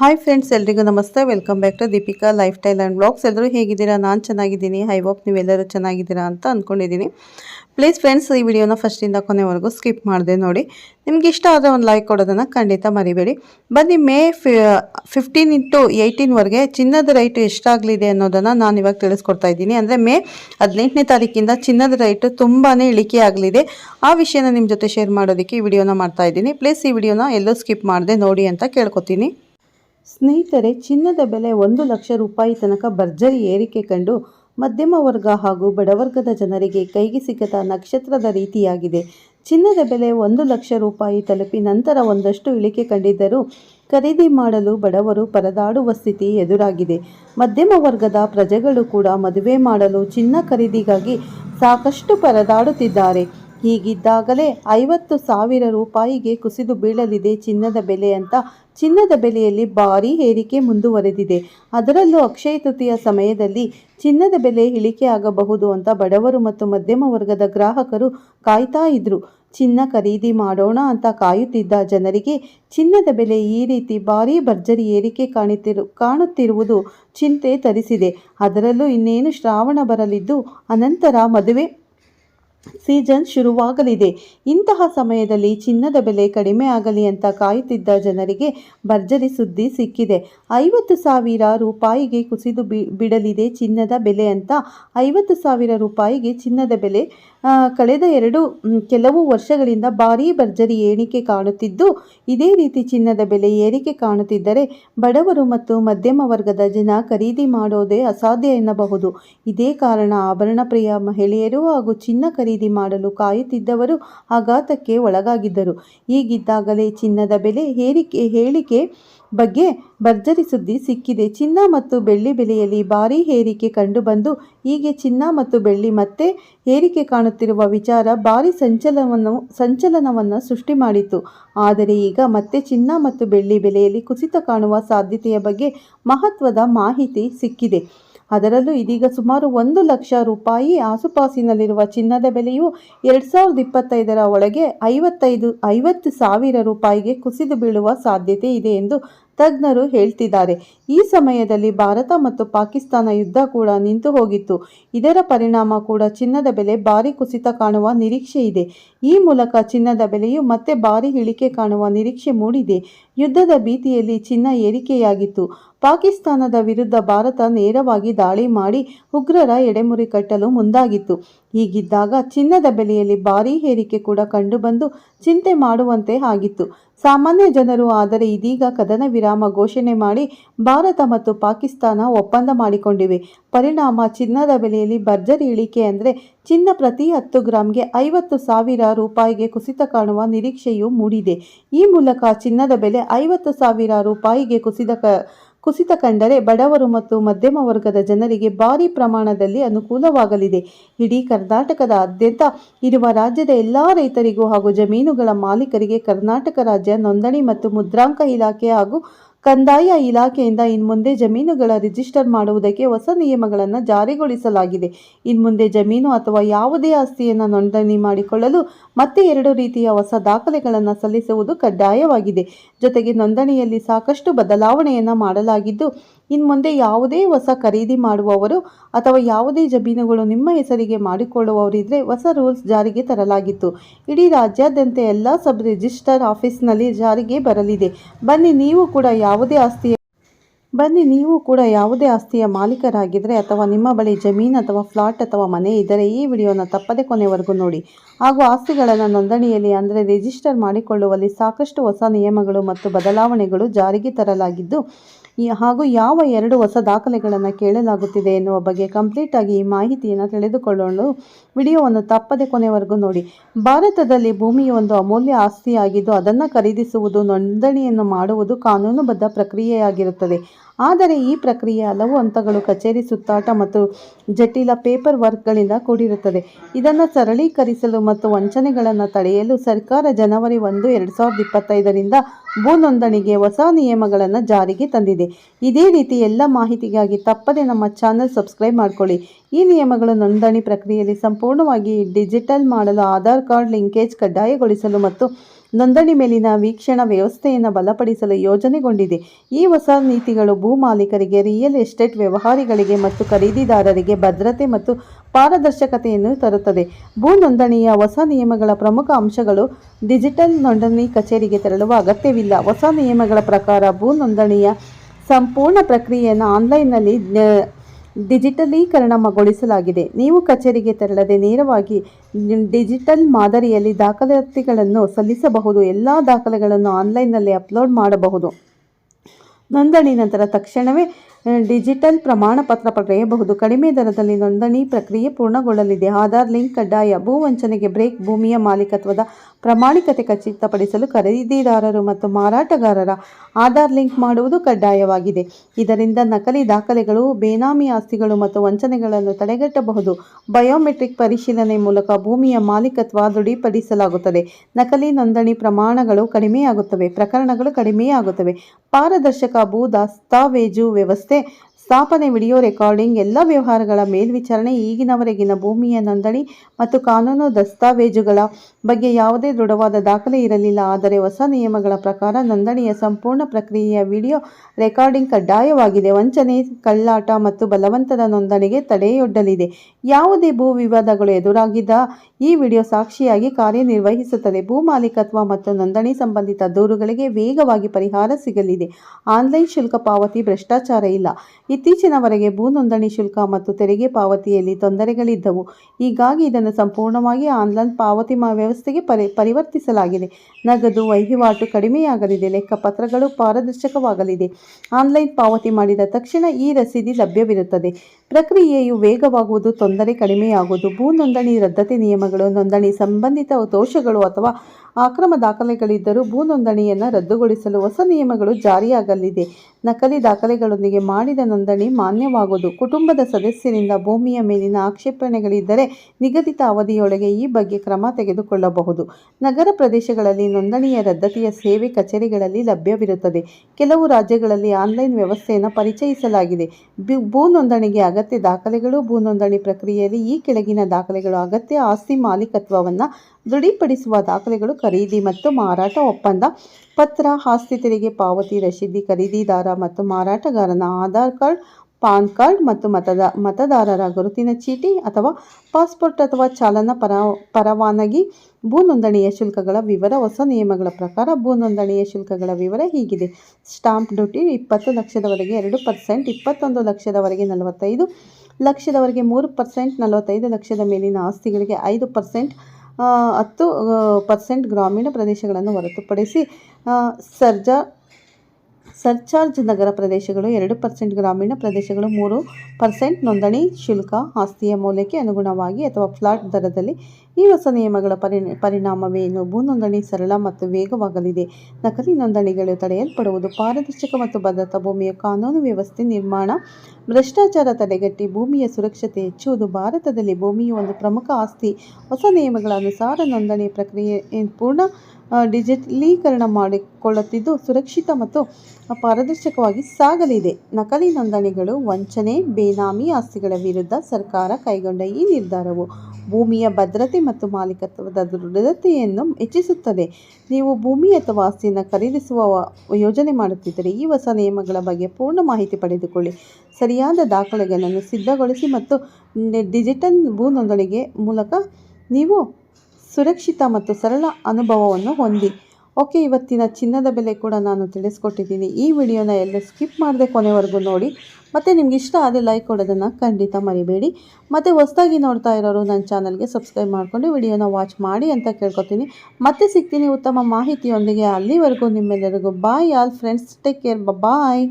Hi friends ಎಲ್ರಿಗೂ ನಮಸ್ತೆ. Welcome back to Deepika lifestyle and blogs ಎಲ್ಲರೂ ಹೇಗಿದ್ದೀರಾ? ನಾನು ಚೆನ್ನಾಗಿದ್ದೀನಿ. ಐ ಹೋಪ್ ನೀವೆಲ್ಲರೂ ಚೆನ್ನಾಗಿದ್ದೀರಾ ಅಂತ ಅಂದ್ಕೊಂಡಿದ್ದೀನಿ ಪ್ಲೀಸ್ ಫ್ರೆಂಡ್ಸ್ ಈ ವಿಡಿಯೋನ ಫಸ್ಟಿಂದ ಕೊನೆವರೆಗೂ ಸ್ಕಿಪ್ ಮಾಡಿದೆ ನೋಡಿ. ನಿಮ್ಗೆ ಇಷ್ಟ ಆದರೆ ಒಂದು ಲೈಕ್ ಕೊಡೋದನ್ನು ಖಂಡಿತ ಮರಿಬೇಡಿ. ಬನ್ನಿ ಮೇ ಫಿ ಫಿಫ್ಟೀನ್ ಇಂಟು ಏಯ್ಟೀನ್ವರೆಗೆ ಚಿನ್ನದ ರೈಟ್ ಎಷ್ಟಾಗಲಿದೆ ಅನ್ನೋದನ್ನು ನಾನು ಇವಾಗ ತಿಳಿಸ್ಕೊಡ್ತಾ ಇದ್ದೀನಿ. ಅಂದರೆ ಮೇ ಹದಿನೆಂಟನೇ ತಾರೀಕಿಂದ ಚಿನ್ನದ ರೈಟ್ ತುಂಬಾ ಇಳಿಕೆ ಆಗಲಿದೆ. ಆ ವಿಷಯನ ನಿಮ್ಮ ಜೊತೆ ಶೇರ್ ಮಾಡೋದಕ್ಕೆ ಈ ವಿಡಿಯೋನ ಮಾಡ್ತಾ ಇದ್ದೀನಿ. ಪ್ಲೀಸ್ ಈ ವಿಡಿಯೋನ ಎಲ್ಲೂ ಸ್ಕಿಪ್ ಮಾಡಿದೆ ನೋಡಿ ಅಂತ ಕೇಳ್ಕೊತೀನಿ. ಸ್ನೇಹಿತರೆ, ಚಿನ್ನದ ಬೆಲೆ ಒಂದು ಲಕ್ಷ ರೂಪಾಯಿ ತನಕ ಭರ್ಜರಿ ಏರಿಕೆ ಕಂಡು ಮಧ್ಯಮ ವರ್ಗ ಹಾಗೂ ಬಡವರ್ಗದ ಜನರಿಗೆ ಕೈಗೆ ಸಿಗದ ನಕ್ಷತ್ರದ ರೀತಿಯಾಗಿದೆ. ಚಿನ್ನದ ಬೆಲೆ ಒಂದು ಲಕ್ಷ ರೂಪಾಯಿ ತಲುಪಿ ನಂತರ ಒಂದಷ್ಟು ಇಳಿಕೆ ಕಂಡಿದ್ದರೂ ಖರೀದಿ ಮಾಡಲು ಬಡವರು ಪರದಾಡುವ ಸ್ಥಿತಿ ಎದುರಾಗಿದೆ. ಮಧ್ಯಮ ವರ್ಗದ ಪ್ರಜೆಗಳು ಕೂಡ ಮದುವೆ ಮಾಡಲು ಚಿನ್ನ ಖರೀದಿಗಾಗಿ ಸಾಕಷ್ಟು ಪರದಾಡುತ್ತಿದ್ದಾರೆ. ಹೀಗಿದ್ದಾಗಲೇ ಐವತ್ತು ಸಾವಿರ ರೂಪಾಯಿಗೆ ಕುಸಿದು ಬೀಳಲಿದೆ ಚಿನ್ನದ ಬೆಲೆ ಅಂತ. ಚಿನ್ನದ ಬೆಲೆಯಲ್ಲಿ ಭಾರೀ ಏರಿಕೆ ಮುಂದುವರೆದಿದೆ. ಅದರಲ್ಲೂ ಅಕ್ಷಯ ತೃತೀಯ ಸಮಯದಲ್ಲಿ ಚಿನ್ನದ ಬೆಲೆ ಇಳಿಕೆ ಆಗಬಹುದು ಅಂತ ಬಡವರು ಮತ್ತು ಮಧ್ಯಮ ವರ್ಗದ ಗ್ರಾಹಕರು ಕಾಯ್ತಾ ಇದ್ರು. ಚಿನ್ನ ಖರೀದಿ ಮಾಡೋಣ ಅಂತ ಕಾಯುತ್ತಿದ್ದ ಜನರಿಗೆ ಚಿನ್ನದ ಬೆಲೆ ಈ ರೀತಿ ಭಾರೀ ಭರ್ಜರಿ ಏರಿಕೆ ಕಾಣುತ್ತಿರು, ಕಾಣುತ್ತಿರುವುದು ಚಿಂತೆ ತರಿಸಿದೆ. ಅದರಲ್ಲೂ ಇನ್ನೇನು ಶ್ರಾವಣ ಬರಲಿದ್ದು ಅನಂತರ ಮದುವೆ ಸೀಸನ್ ಶುರುವಾಗಲಿದೆ. ಇಂತಹ ಸಮಯದಲ್ಲಿ ಚಿನ್ನದ ಬೆಲೆ ಕಡಿಮೆ ಆಗಲಿ ಅಂತ ಕಾಯುತ್ತಿದ್ದ ಜನರಿಗೆ ಭರ್ಜರಿ ಸುದ್ದಿ ಸಿಕ್ಕಿದೆ. ಐವತ್ತು ಸಾವಿರ ರೂಪಾಯಿಗೆ ಕುಸಿದು ಬಿಡಲಿದೆ ಚಿನ್ನದ ಬೆಲೆ ಅಂತ ಐವತ್ತು ಸಾವಿರ ರೂಪಾಯಿಗೆ ಚಿನ್ನದ ಬೆಲೆ. ಕಳೆದ ಎರಡು ಕೆಲವು ವರ್ಷಗಳಿಂದ ಭಾರೀ ಭರ್ಜರಿ ಏಣಿಕೆ ಕಾಣುತ್ತಿದ್ದು, ಇದೇ ರೀತಿ ಚಿನ್ನದ ಬೆಲೆ ಏರಿಕೆ ಕಾಣುತ್ತಿದ್ದರೆ ಬಡವರು ಮತ್ತು ಮಧ್ಯಮ ವರ್ಗದ ಜನ ಖರೀದಿ ಮಾಡೋದೇ ಅಸಾಧ್ಯ ಎನ್ನಬಹುದು. ಇದೇ ಕಾರಣ ಆಭರಣ ಪ್ರಿಯ ಮಹಿಳೆಯರು ಹಾಗೂ ಚಿನ್ನ ಮಾಡಲು ಕಾಯುತ್ತಿದ್ದವರು ಆಘಾತಕ್ಕೆ ಒಳಗಾಗಿದ್ದರು. ಹೀಗಿದ್ದಾಗಲೇ ಚಿನ್ನದ ಬೆಲೆ ಏರಿಕೆ ಹೇಳಿಕೆ ಬಗ್ಗೆ ಭರ್ಜರಿ ಸುದ್ದಿ ಸಿಕ್ಕಿದೆ. ಚಿನ್ನ ಮತ್ತು ಬೆಳ್ಳಿ ಬೆಲೆಯಲ್ಲಿ ಭಾರೀ ಏರಿಕೆ ಕಂಡುಬಂದು ಹೀಗೆ ಚಿನ್ನ ಮತ್ತು ಬೆಳ್ಳಿ ಮತ್ತೆ ಏರಿಕೆ ಕಾಣುತ್ತಿರುವ ವಿಚಾರ ಭಾರೀ ಸಂಚಲನವನ್ನು ಸಂಚಲನವನ್ನು ಸೃಷ್ಟಿ ಮಾಡಿತು ಆದರೆ ಈಗ ಮತ್ತೆ ಚಿನ್ನ ಮತ್ತು ಬೆಳ್ಳಿ ಬೆಲೆಯಲ್ಲಿ ಕುಸಿತ ಕಾಣುವ ಸಾಧ್ಯತೆಯ ಬಗ್ಗೆ ಮಹತ್ವದ ಮಾಹಿತಿ ಸಿಕ್ಕಿದೆ. ಅದರಲ್ಲೂ ಇದೀಗ ಸುಮಾರು ಒಂದು ಲಕ್ಷ ರೂಪಾಯಿ ಆಸುಪಾಸಿನಲ್ಲಿರುವ ಚಿನ್ನದ ಬೆಲೆಯು ಎರಡು ಸಾವಿರದ ಇಪ್ಪತ್ತೈದರ ಒಳಗೆ ಐವತ್ತೈದು, ಐವತ್ತು ಸಾವಿರ ರೂಪಾಯಿಗೆ ಕುಸಿದು ಬೀಳುವ ಸಾಧ್ಯತೆ ಇದೆ ಎಂದು ತಜ್ಞರು ಹೇಳ್ತಿದ್ದಾರೆ. ಈ ಸಮಯದಲ್ಲಿ ಭಾರತ ಮತ್ತು ಪಾಕಿಸ್ತಾನ ಯುದ್ಧ ಕೂಡ ನಿಂತು ಹೋಗಿತ್ತು. ಇದರ ಪರಿಣಾಮ ಕೂಡ ಚಿನ್ನದ ಬೆಲೆ ಭಾರಿ ಕುಸಿತ ಕಾಣುವ ನಿರೀಕ್ಷೆ ಇದೆ. ಈ ಮೂಲಕ ಚಿನ್ನದ ಬೆಲೆಯು ಮತ್ತೆ ಭಾರಿ ಇಳಿಕೆ ಕಾಣುವ ನಿರೀಕ್ಷೆ ಮೂಡಿದೆ. ಯುದ್ಧದ ಭೀತಿಯಲ್ಲಿ ಚಿನ್ನ ಏರಿಕೆಯಾಗಿತ್ತು. ಪಾಕಿಸ್ತಾನದ ವಿರುದ್ಧ ಭಾರತ ನೇರವಾಗಿ ದಾಳಿ ಮಾಡಿ ಉಗ್ರರ ಎಡೆಮುರಿ ಕಟ್ಟಲು ಮುಂದಾಗಿತ್ತು. ಹೀಗಿದ್ದಾಗ ಚಿನ್ನದ ಬೆಲೆಯಲ್ಲಿ ಭಾರೀ ಏರಿಕೆ ಕೂಡ ಕಂಡುಬಂದು ಚಿಂತೆ ಮಾಡುವಂತೆ ಆಗಿತ್ತು. ಸಾಮಾನ್ಯ ಜನರು ಆದರೆ ಇದೀಗ ಕದನ ವಿರಾಮ ಘೋಷಣೆ ಮಾಡಿ ಭಾರತ ಮತ್ತು ಪಾಕಿಸ್ತಾನ ಒಪ್ಪಂದ ಮಾಡಿಕೊಂಡಿವೆ. ಪರಿಣಾಮ ಚಿನ್ನದ ಬೆಲೆಯಲ್ಲಿ ಭರ್ಜರಿ ಇಳಿಕೆ ಅಂದರೆ ಚಿನ್ನ ಪ್ರತಿ ಹತ್ತು ಗ್ರಾಂಗೆ ಐವತ್ತು ಸಾವಿರ ರೂಪಾಯಿಗೆ ಕುಸಿತ ಕಾಣುವ ನಿರೀಕ್ಷೆಯೂ ಮೂಡಿದೆ. ಈ ಮೂಲಕ ಚಿನ್ನದ ಬೆಲೆ ಐವತ್ತು ಸಾವಿರ ರೂಪಾಯಿಗೆ ಕುಸಿತ ಕುಸಿತ ಕಂಡರೆ ಬಡವರು ಮತ್ತು ಮಧ್ಯಮ ವರ್ಗದ ಜನರಿಗೆ ಭಾರಿ ಪ್ರಮಾಣದಲ್ಲಿ ಅನುಕೂಲವಾಗಲಿದೆ. ಇಡೀ ಕರ್ನಾಟಕದಾದ್ಯಂತ ಇರುವ ರಾಜ್ಯದ ಎಲ್ಲ ರೈತರಿಗೂ ಹಾಗೂ ಜಮೀನುಗಳ ಮಾಲೀಕರಿಗೆ ಕರ್ನಾಟಕ ರಾಜ್ಯ ನೋಂದಣಿ ಮತ್ತು ಮುದ್ರಾಂಕ ಇಲಾಖೆ ಹಾಗೂ ಕಂದಾಯ ಇಲಾಖೆಯಿಂದ ಇನ್ಮುಂದೆ ಜಮೀನುಗಳ ರಿಜಿಸ್ಟರ್ ಮಾಡುವುದಕ್ಕೆ ಹೊಸ ನಿಯಮಗಳನ್ನು ಜಾರಿಗೊಳಿಸಲಾಗಿದೆ. ಇನ್ಮುಂದೆ ಜಮೀನು ಅಥವಾ ಯಾವುದೇ ಆಸ್ತಿಯನ್ನು ನೋಂದಣಿ ಮಾಡಿಕೊಳ್ಳಲು ಮತ್ತೆ ಎರಡು ರೀತಿಯ ಹೊಸ ದಾಖಲೆಗಳನ್ನು ಸಲ್ಲಿಸುವುದು ಕಡ್ಡಾಯವಾಗಿದೆ. ಜೊತೆಗೆ ನೋಂದಣಿಯಲ್ಲಿ ಸಾಕಷ್ಟು ಬದಲಾವಣೆಯನ್ನು ಮಾಡಲಾಗಿದ್ದು ಇನ್ಮುಂದೆ ಯಾವುದೇ ಹೊಸ ಖರೀದಿ ಮಾಡುವವರು ಅಥವಾ ಯಾವುದೇ ಜಮೀನುಗಳು ನಿಮ್ಮ ಹೆಸರಿಗೆ ಮಾಡಿಕೊಳ್ಳುವವರಿದ್ರೆ ಹೊಸ ರೂಲ್ಸ್ ಜಾರಿಗೆ ತರಲಾಗಿತ್ತು. ಇಡೀ ರಾಜ್ಯಾದ್ಯಂತ ಎಲ್ಲ ಸಬ್ ರಿಜಿಸ್ಟರ್ ಆಫೀಸ್ನಲ್ಲಿ ಜಾರಿಗೆ ಬರಲಿದೆ. ಬನ್ನಿ ನೀವು ಕೂಡ ಯಾವುದೇ ಆಸ್ತಿಯ, ಬನ್ನಿ ನೀವು ಕೂಡ ಯಾವುದೇ ಆಸ್ತಿಯ ಮಾಲೀಕರಾಗಿದ್ದರೆ ಅಥವಾ ನಿಮ್ಮ ಬಳಿ ಜಮೀನು ಅಥವಾ ಫ್ಲಾಟ್ ಅಥವಾ ಮನೆ ಇದ್ದರೆ ಈ ವಿಡಿಯೋನ ತಪ್ಪದೆ ಕೊನೆವರೆಗೂ ನೋಡಿ. ಹಾಗೂ ಆಸ್ತಿಗಳನ್ನು ನೋಂದಣಿಯಲ್ಲಿ ಅಂದರೆ ರಿಜಿಸ್ಟರ್ ಮಾಡಿಕೊಳ್ಳುವಲ್ಲಿ ಸಾಕಷ್ಟು ಹೊಸ ನಿಯಮಗಳು ಮತ್ತು ಬದಲಾವಣೆಗಳು ಜಾರಿಗೆ ತರಲಾಗಿದ್ದು ಹಾಗೂ ಯಾವ ಎರಡು ಹೊಸ ದಾಖಲೆಗಳನ್ನು ಕೇಳಲಾಗುತ್ತಿದೆ ಎನ್ನುವ ಬಗ್ಗೆ ಕಂಪ್ಲೀಟ್ ಆಗಿ ಈ ಮಾಹಿತಿಯನ್ನು ತಿಳಿದುಕೊಳ್ಳಲು ವಿಡಿಯೋವನ್ನು ತಪ್ಪದೆ ಕೊನೆವರೆಗೂ ನೋಡಿ. ಭಾರತದಲ್ಲಿ ಭೂಮಿಯು ಒಂದು ಅಮೂಲ್ಯ ಆಸ್ತಿಯಾಗಿದ್ದು ಅದನ್ನು ಖರೀದಿಸುವುದು, ನೋಂದಣಿಯನ್ನು ಮಾಡುವುದು ಕಾನೂನುಬದ್ಧ ಪ್ರಕ್ರಿಯೆಯಾಗಿರುತ್ತದೆ. ಆದರೆ ಈ ಪ್ರಕ್ರಿಯೆ ಹಲವು ಹಂತಗಳು ಕಚೇರಿ ಸುತ್ತಾಟ ಮತ್ತು ಜಟಿಲ ಪೇಪರ್ ವರ್ಕ್ಗಳಿಂದ ಕೂಡಿರುತ್ತದೆ. ಇದನ್ನು ಸರಳೀಕರಿಸಲು ಮತ್ತು ವಂಚನೆಗಳನ್ನು ತಡೆಯಲು ಸರ್ಕಾರ ಜನವರಿ ಒಂದು, ಎರಡು ಸಾವಿರದ ಇಪ್ಪತ್ತೈದರಿಂದ ಭೂ ನೋಂದಣಿಗೆ ಹೊಸ ನಿಯಮಗಳನ್ನು ಜಾರಿಗೆ ತಂದಿದೆ. ಇದೇ ರೀತಿ ಎಲ್ಲ ಮಾಹಿತಿಗಾಗಿ ತಪ್ಪದೆ ನಮ್ಮ ಚಾನಲ್ ಸಬ್ಸ್ಕ್ರೈಬ್ ಮಾಡಿಕೊಳ್ಳಿ. ಈ ನಿಯಮಗಳು ನೋಂದಣಿ ಪ್ರಕ್ರಿಯೆಯಲ್ಲಿ ಸಂಪೂರ್ಣವಾಗಿ ಡಿಜಿಟಲ್ ಮಾಡಲು ಆಧಾರ್ ಕಾರ್ಡ್ ಲಿಂಕೇಜ್ ಕಡ್ಡಾಯಗೊಳಿಸಲು ಮತ್ತು ನೋಂದಣಿ ಮೇಲಿನ ವೀಕ್ಷಣಾ ವ್ಯವಸ್ಥೆಯನ್ನು ಬಲಪಡಿಸಲು ಯೋಜನೆಗೊಂಡಿದೆ. ಈ ಹೊಸ ನೀತಿಗಳು ಭೂ ಮಾಲೀಕರಿಗೆ ರಿಯಲ್ ಎಸ್ಟೇಟ್ ವ್ಯವಹಾರಿಗಳಿಗೆ ಮತ್ತು ಖರೀದಿದಾರರಿಗೆ ಭದ್ರತೆ ಮತ್ತು ಪಾರದರ್ಶಕತೆಯನ್ನು ತರುತ್ತದೆ. ಭೂ ನೋಂದಣಿಯ ಹೊಸ ನಿಯಮಗಳ ಪ್ರಮುಖ ಅಂಶಗಳು ಡಿಜಿಟಲ್ ನೋಂದಣಿ ಕಚೇರಿಗೆ ತೆರಳುವ ಅಗತ್ಯವಿಲ್ಲ. ಹೊಸ ನಿಯಮಗಳ ಪ್ರಕಾರ ಭೂ ನೋಂದಣಿಯ ಸಂಪೂರ್ಣ ಪ್ರಕ್ರಿಯೆಯನ್ನು ಆನ್ಲೈನ್ನಲ್ಲಿ ಡಿಜಿಟಲೀಕರಣಗೊಳಿಸಲಾಗಿದೆ ನೀವು ಕಚೇರಿಗೆ ತೆರಳದೆ ನೇರವಾಗಿ ಡಿಜಿಟಲ್ ಮಾದರಿಯಲ್ಲಿ ದಾಖಲಾತಿಗಳನ್ನು ಸಲ್ಲಿಸಬಹುದು. ಎಲ್ಲ ದಾಖಲೆಗಳನ್ನು ಆನ್ಲೈನ್ನಲ್ಲಿ ಅಪ್ಲೋಡ್ ಮಾಡಬಹುದು. ನೋಂದಣಿ ನಂತರ ತಕ್ಷಣವೇ ಡಿಜಿಟಲ್ ಪ್ರಮಾಣ ಪತ್ರ ಪಡೆಯಬಹುದು. ಕಡಿಮೆ ದರದಲ್ಲಿ ನೋಂದಣಿ ಪ್ರಕ್ರಿಯೆ ಪೂರ್ಣಗೊಳ್ಳಲಿದೆ. ಆಧಾರ್ ಲಿಂಕ್ ಕಡ್ಡಾಯ. ಭೂ ವಂಚನೆಗೆ ಬ್ರೇಕ್. ಭೂಮಿಯ ಮಾಲೀಕತ್ವದ ಪ್ರಾಮಾಣಿಕತೆ ಖಚಿತಪಡಿಸಲು ಖರೀದಿದಾರರು ಮತ್ತು ಮಾರಾಟಗಾರರ ಆಧಾರ್ ಲಿಂಕ್ ಮಾಡುವುದು ಕಡ್ಡಾಯವಾಗಿದೆ. ಇದರಿಂದ ನಕಲಿ ದಾಖಲೆಗಳು, ಬೇನಾಮಿ ಆಸ್ತಿಗಳು ಮತ್ತು ವಂಚನೆಗಳನ್ನು ತಡೆಗಟ್ಟಬಹುದು. ಬಯೋಮೆಟ್ರಿಕ್ ಪರಿಶೀಲನೆ ಮೂಲಕ ಭೂಮಿಯ ಮಾಲೀಕತ್ವ ದೃಢೀಪಡಿಸಲಾಗುತ್ತದೆ ನಕಲಿ ನೋಂದಣಿ ಪ್ರಮಾಣಗಳು ಕಡಿಮೆಯಾಗುತ್ತವೆ. ಪ್ರಕರಣಗಳು ಕಡಿಮೆಯಾಗುತ್ತವೆ. ಪಾರದರ್ಶಕ ಭೂ ದಸ್ತಾವೇಜು ವ್ಯವಸ್ಥೆ ಸ್ಥಾಪನೆ, ವಿಡಿಯೋ ರೆಕಾರ್ಡಿಂಗ್, ಎಲ್ಲ ವ್ಯವಹಾರಗಳ ಮೇಲ್ವಿಚಾರಣೆ, ಈಗಿನವರೆಗಿನ ಭೂಮಿಯ ನೋಂದಣಿ ಮತ್ತು ಕಾನೂನು ದಸ್ತಾವೇಜುಗಳ ಬಗ್ಗೆ ಯಾವುದೇ ದೃಢವಾದ ದಾಖಲೆ ಇರಲಿಲ್ಲ. ಆದರೆ, ಹೊಸ ನಿಯಮಗಳ ಪ್ರಕಾರ ನೋಂದಣಿಯ ಸಂಪೂರ್ಣ ಪ್ರಕ್ರಿಯೆಯ ವಿಡಿಯೋ ರೆಕಾರ್ಡಿಂಗ್ ಕಡ್ಡಾಯವಾಗಿದೆ. ವಂಚನೆ, ಕಳ್ಳಾಟ ಮತ್ತು ಬಲವಂತದ ನೋಂದಣಿಗೆ ತಡೆಯೊಡ್ಡಲಿದೆ. ಯಾವುದೇ ಭೂ ವಿವಾದಗಳು ಎದುರಾಗಿದ್ದ ಈ ವಿಡಿಯೋ ಸಾಕ್ಷಿಯಾಗಿ ಕಾರ್ಯನಿರ್ವಹಿಸುತ್ತದೆ. ಭೂ ಮಾಲೀಕತ್ವ ಮತ್ತು ನೋಂದಣಿ ಸಂಬಂಧಿತ ದೂರುಗಳಿಗೆ ವೇಗವಾಗಿ ಪರಿಹಾರ ಸಿಗಲಿದೆ. ಆನ್ಲೈನ್ ಶುಲ್ಕ ಪಾವತಿ ಭ್ರಷ್ಟಾಚಾರ ಇಲ್ಲ. ಇತ್ತೀಚಿನವರೆಗೆ ಭೂ ನೋಂದಣಿ ಶುಲ್ಕ ಮತ್ತು ತೆರಿಗೆ ಪಾವತಿಯಲ್ಲಿ ತೊಂದರೆಗಳಿದ್ದವು. ಹೀಗಾಗಿ ಇದನ್ನು ಸಂಪೂರ್ಣವಾಗಿ ಆನ್ಲೈನ್ ಪಾವತಿ ವ್ಯವಸ್ಥೆಗೆ ಪರಿ ಪರಿವರ್ತಿಸಲಾಗಿದೆ. ನಗದು, ವಹಿವಾಟು ಕಡಿಮೆಯಾಗಲಿದೆ. ಲೆಕ್ಕಪತ್ರಗಳು ಪಾರದರ್ಶಕವಾಗಲಿದೆ. ಆನ್ಲೈನ್ ಪಾವತಿ ಮಾಡಿದ ತಕ್ಷಣ ಈ ರಸೀದಿ ಲಭ್ಯವಿರುತ್ತದೆ. ಪ್ರಕ್ರಿಯೆಯು ವೇಗವಾಗುವುದು, ತೊಂದರೆ ಕಡಿಮೆಯಾಗುವುದು, ಭೂ ನೋಂದಣಿ ರದ್ದತಿ ನಿಯಮಗಳು ನೋಂದಣಿ ಸಂಬಂಧಿತ ದೋಷಗಳು ಅಥವಾ ಅಕ್ರಮ ದಾಖಲೆಗಳಿದ್ದರೂ ಭೂ ನೋಂದಣಿಯನ್ನು ರದ್ದುಗೊಳಿಸಲು ಹೊಸ ನಿಯಮಗಳು ಜಾರಿಯಾಗಲಿದೆ. ನಕಲಿ ದಾಖಲೆಗಳೊಂದಿಗೆ ಮಾಡಿದ ನೋಂದಣಿ ಮಾನ್ಯವಾಗುವುದು ಕುಟುಂಬದ ಸದಸ್ಯರಿಂದ ಭೂಮಿಯ ಮೇಲಿನ ಆಕ್ಷೇಪಣೆಗಳಿದ್ದರೆ ನಿಗದಿತ ಅವಧಿಯೊಳಗೆ ಈ ಬಗ್ಗೆ ಕ್ರಮ ತೆಗೆದುಕೊಳ್ಳಬಹುದು. ನಗರ ಪ್ರದೇಶಗಳಲ್ಲಿ ನೋಂದಣಿಯ ರದ್ದತಿಯ ಸೇವೆ ಕಚೇರಿಗಳಲ್ಲಿ ಲಭ್ಯವಿರುತ್ತದೆ. ಕೆಲವು ರಾಜ್ಯಗಳಲ್ಲಿ ಆನ್ಲೈನ್ ವ್ಯವಸ್ಥೆಯನ್ನು ಪರಿಚಯಿಸಲಾಗಿದೆ. ಭೂ ನೋಂದಣಿಗೆ ಅಗತ್ಯ ದಾಖಲೆಗಳು ಭೂ ನೋಂದಣಿ ಪ್ರಕ್ರಿಯೆಯಲ್ಲಿ ಈ ಕೆಳಗಿನ ದಾಖಲೆಗಳು ಅಗತ್ಯ ಆಸ್ತಿ ಮಾಲೀಕತ್ವವನ್ನು ದೃಢೀಪಡಿಸುವ ದಾಖಲೆಗಳು ಖರೀದಿ ಮತ್ತು ಮಾರಾಟ ಒಪ್ಪಂದ, ಪತ್ರ, ಆಸ್ತಿ ತೆರಿಗೆ ಪಾವತಿ, ರಶೀದಿ ಖರೀದಿದಾರ ಮತ್ತು ಮಾರಾಟಗಾರನ ಆಧಾರ್ ಕಾರ್ಡ್, ಪಾನ್ ಕಾರ್ಡ್ ಮತ್ತು ಮತದ, ಮತದಾರರ ಗುರುತಿನ ಚೀಟಿ ಅಥವಾ ಪಾಸ್ಪೋರ್ಟ್ ಅಥವಾ ಚಾಲನಾ ಪರ, ಪರವಾನಗಿ, ಭೂ ನೋಂದಣಿಯ ಶುಲ್ಕಗಳ ವಿವರ, ಹೊಸ ನಿಯಮಗಳ ಪ್ರಕಾರ ಭೂ ನೋಂದಣಿಯ ಶುಲ್ಕಗಳ ವಿವರ ಹೀಗಿದೆ. ಸ್ಟಾಂಪ್ ಡ್ಯೂಟಿ ಇಪ್ಪತ್ತು ಲಕ್ಷದವರೆಗೆ ಎರಡು ಪರ್ಸೆಂಟ್, ಇಪ್ಪತ್ತೊಂದು ಲಕ್ಷದವರೆಗೆ ನಲವತ್ತೈದು ಲಕ್ಷದವರೆಗೆ ಮೂರು ಪರ್ಸೆಂಟ್, ನಲವತ್ತೈದು ಲಕ್ಷದ ಮೇಲಿನ ಆಸ್ತಿಗಳಿಗೆ ಐದು ಪರ್ಸೆಂಟ್ ಹತ್ತು ಪರ್ಸೆಂಟ್ ಗ್ರಾಮೀಣ ಪ್ರದೇಶಗಳನ್ನು ಹೊರತುಪಡಿಸಿ ಸರ್ಜಾ, ಸರ್ಚಾರ್ಜ್ ನಗರ ಪ್ರದೇಶಗಳು ಎರಡು ಪರ್ಸೆಂಟ್ ಗ್ರಾಮೀಣ ಪ್ರದೇಶಗಳು, ಮೂರು ಪರ್ಸೆಂಟ್ ನೋಂದಣಿ ಶುಲ್ಕ ಆಸ್ತಿಯ ಮೌಲ್ಯಕ್ಕೆ ಅನುಗುಣವಾಗಿ ಅಥವಾ ಫ್ಲಾಟ್ ದರದಲ್ಲಿ ಈ ಹೊಸ ನಿಯಮಗಳ ಪರಿಣ ಪರಿಣಾಮವೇನು ಭೂ ನೋಂದಣಿ ಸರಳ ಮತ್ತು ವೇಗವಾಗಲಿದೆ. ನಕಲಿ ನೋಂದಣಿಗಳು ತಡೆಯಲ್ಪಡುವುದು ಪಾರದರ್ಶಕ ಮತ್ತು ಭದ್ರತಾ ಭೂಮಿಯ ಕಾನೂನು ವ್ಯವಸ್ಥೆ ನಿರ್ಮಾಣ, ಭ್ರಷ್ಟಾಚಾರ ತಡೆಗಟ್ಟಿ, ಭೂಮಿಯ ಸುರಕ್ಷತೆ ಹೆಚ್ಚುವುದು ಭಾರತದಲ್ಲಿ ಭೂಮಿಯು ಒಂದು ಪ್ರಮುಖ ಆಸ್ತಿ. ಹೊಸ ನಿಯಮಗಳ ಅನುಸಾರ ನೋಂದಣಿ ಪ್ರಕ್ರಿಯೆ ಪೂರ್ಣ ಡಿಜಿಟಲೀಕರಣ ಮಾಡಿಕೊಳ್ಳುತ್ತಿದ್ದು ಸುರಕ್ಷಿತ ಮತ್ತು ಪಾರದರ್ಶಕವಾಗಿ ಸಾಗಲಿದೆ. ನಕಲಿ ನೋಂದಣಿಗಳು, ವಂಚನೆ, ಬೇನಾಮಿ ಆಸ್ತಿಗಳ ವಿರುದ್ಧ ಸರ್ಕಾರ ಕೈಗೊಂಡ ಈ ನಿರ್ಧಾರವು ಭೂಮಿಯ ಭದ್ರತೆ ಮತ್ತು ಮಾಲೀಕತ್ವದ ದೃಢತೆಯನ್ನು ಹೆಚ್ಚಿಸುತ್ತದೆ. ನೀವು ಭೂಮಿ ಅಥವಾ ಆಸ್ತಿಯನ್ನು ಖರೀದಿಸುವ ಯೋಜನೆ ಮಾಡುತ್ತಿದ್ದರೆ ಈ ಹೊಸ ನಿಯಮಗಳ ಬಗ್ಗೆ ಪೂರ್ಣ ಮಾಹಿತಿ ಪಡೆದುಕೊಳ್ಳಿ. ಸರಿಯಾದ ದಾಖಲೆಗಳನ್ನು ಸಿದ್ಧಗೊಳಿಸಿ ಮತ್ತು ಡಿಜಿಟಲ್ ಭೂ ನೋಂದಣಿಗೆ ಮೂಲಕ ನೀವು ಸುರಕ್ಷಿತ ಮತ್ತು ಸರಳ ಅನುಭವವನ್ನು ಹೊಂದಿ. ಓಕೆ, ಇವತ್ತಿನ ಚಿನ್ನದ ಬೆಲೆ ಕೂಡ ನಾನು ತಿಳಿಸ್ಕೊಟ್ಟಿದ್ದೀನಿ. ಈ ವಿಡಿಯೋನ ಎಲ್ಲ ಸ್ಕಿಪ್ ಮಾಡದೆ ಕೊನೆವರೆಗೂ ನೋಡಿ. ಮತ್ತು ನಿಮ್ಗೆ ಇಷ್ಟ ಆದರೆ ಲೈಕ್ ಕೊಡೋದನ್ನು ಖಂಡಿತ ಮರಿಬೇಡಿ. ಮತ್ತು ಹೊಸದಾಗಿ ನೋಡ್ತಾ ಇರೋರು ನನ್ನ ಚಾನಲ್ಗೆ ಸಬ್ಸ್ಕ್ರೈಬ್ ಮಾಡಿಕೊಂಡು ವಿಡಿಯೋನ ವಾಚ್ ಮಾಡಿ ಅಂತ ಕೇಳ್ಕೊತೀನಿ. ಮತ್ತೆ ಸಿಗ್ತೀನಿ ಉತ್ತಮ ಮಾಹಿತಿಯೊಂದಿಗೆ. ಅಲ್ಲಿವರೆಗೂ ನಿಮ್ಮೆಲ್ಲರಿಗೂ bye all friends take care bye